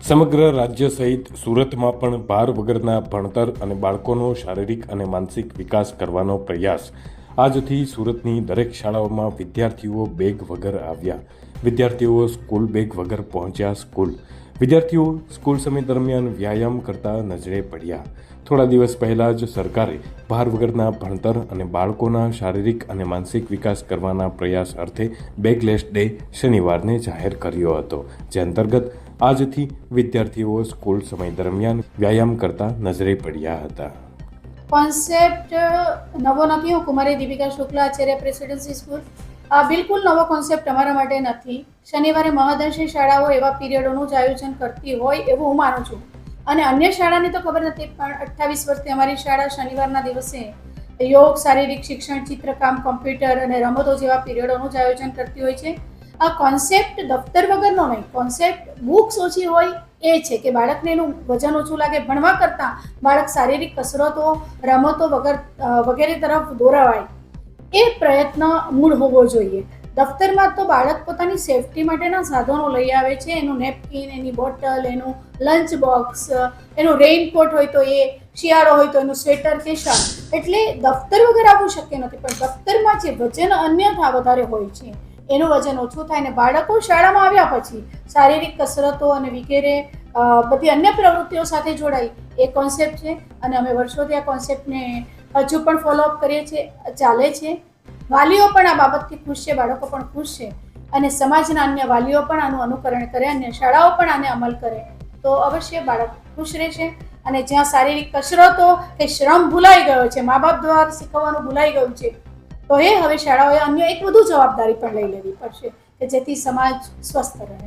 સમગ્ર રાજ્ય સહિત સુરતમાં પણ ભાર વગરના ભણતર અને બાળકોનો શારીરિક અને માનસિક વિકાસ કરવાનો પ્રયાસ. આજથી સુરતની દરેક શાળાઓમાં વિદ્યાર્થીઓ બેગ વગર આવ્યા. વિદ્યાર્થીઓ સ્કૂલ બેગ વગર પહોંચ્યા સ્કૂલ વિદ્યાર્થીઓ સ્કૂલ સમય દરમિયાન વ્યાયામ કરતા નજરે પડ્યા. થોડા દિવસ પહેલાં જ સરકારે ભાર વગરના ભણતર અને બાળકોના શારીરિક અને માનસિક વિકાસ કરવાના પ્રયાસ અર્થે બેગલેસ ડે શનિવારને જાહેર કર્યો હતો, જે અંતર્ગત આજથી વિદ્યાર્થીઓ સ્કૂલ સમય દરમિયાન વ્યાયામ કરતા નજરે પડ્યા હતા. કોન્સેપ્ટ નવો નથી હું કુમારી દીપિકા શુક્લા આચાર્ય પ્રેસિડેન્સી સ્કૂલ. બિલકુલ નવો કોન્સેપ્ટ અમારા માટે નથી. શનિવારે મહદંશી શાળાઓ એવા પિરિયડોનું જ આયોજન કરતી હોય એવું હું માનું છું. અને અન્ય શાળાની તો ખબર નથી, પણ અઠ્ઠાવીસ વર્ષથી અમારી શાળા શનિવારના દિવસે યોગ, શારીરિક શિક્ષણ, ચિત્રકામ, કોમ્પ્યુટર અને રમતો જેવા પિરિયડોનું જ આયોજન કરતી હોય છે. આ કોન્સેપ્ટ દફતર વગરનો નહીં કોન્સેપ્ટ બુક્સ ઓછી હોય એ છે કે બાળકને એનું વજન ઓછું લાગે, ભણવા કરતાં બાળક શારીરિક કસરતો, રમતો વગર વગેરે તરફ દોરાવાય. એ પ્રયત્ન મૂળ હોવો જોઈએ. દફતરમાં તો બાળક પોતાની સેફટી માટેના સાધનો લઈ આવે છે. એનું નેપકિન, એની બોટલ, એનું લંચ બોક્સ, એનું રેઇનકોટ હોય તો એ, શિયાળો હોય તો એનું સ્વેટર કે શર્ટ. એટલે દફતર વગર આવવું શક્ય નથી, પણ દફતરમાં જે વજન અન્યથા વધારે હોય છે, એનું વજન ઓછું થાય ને બાળકો શાળામાં આવ્યા પછી શારીરિક કસરતો અને વગેરે બધી અન્ય પ્રવૃત્તિઓ સાથે જોડાય, એ કોન્સેપ્ટ છે. અને અમે વર્ષોથી આ કોન્સેપ્ટને હજુ પણ ફોલોઅપ કરીએ છીએ, ચાલે છે. વાલીઓ પણ આ બાબતથી ખુશ છે, બાળકો પણ ખુશ છે. અને સમાજના અન્ય વાલીઓ પણ આનું અનુકરણ કરે અને શાળાઓ પણ આને અમલ કરે. તો અવશ્ય બાળક ખુશ રહેશે અને જ્યાં શારીરિક કસરતો કે શ્રમ ભૂલાઈ ગયો છે મા બાપ દ્વારા શીખવવાનું ભૂલાઈ ગયું છે, તો એ હવે શાળાઓએ અન્ય એક વધુ જવાબદારી પણ લઈ લેવી પડશે કે જેથી સમાજ સ્વસ્થ રહે.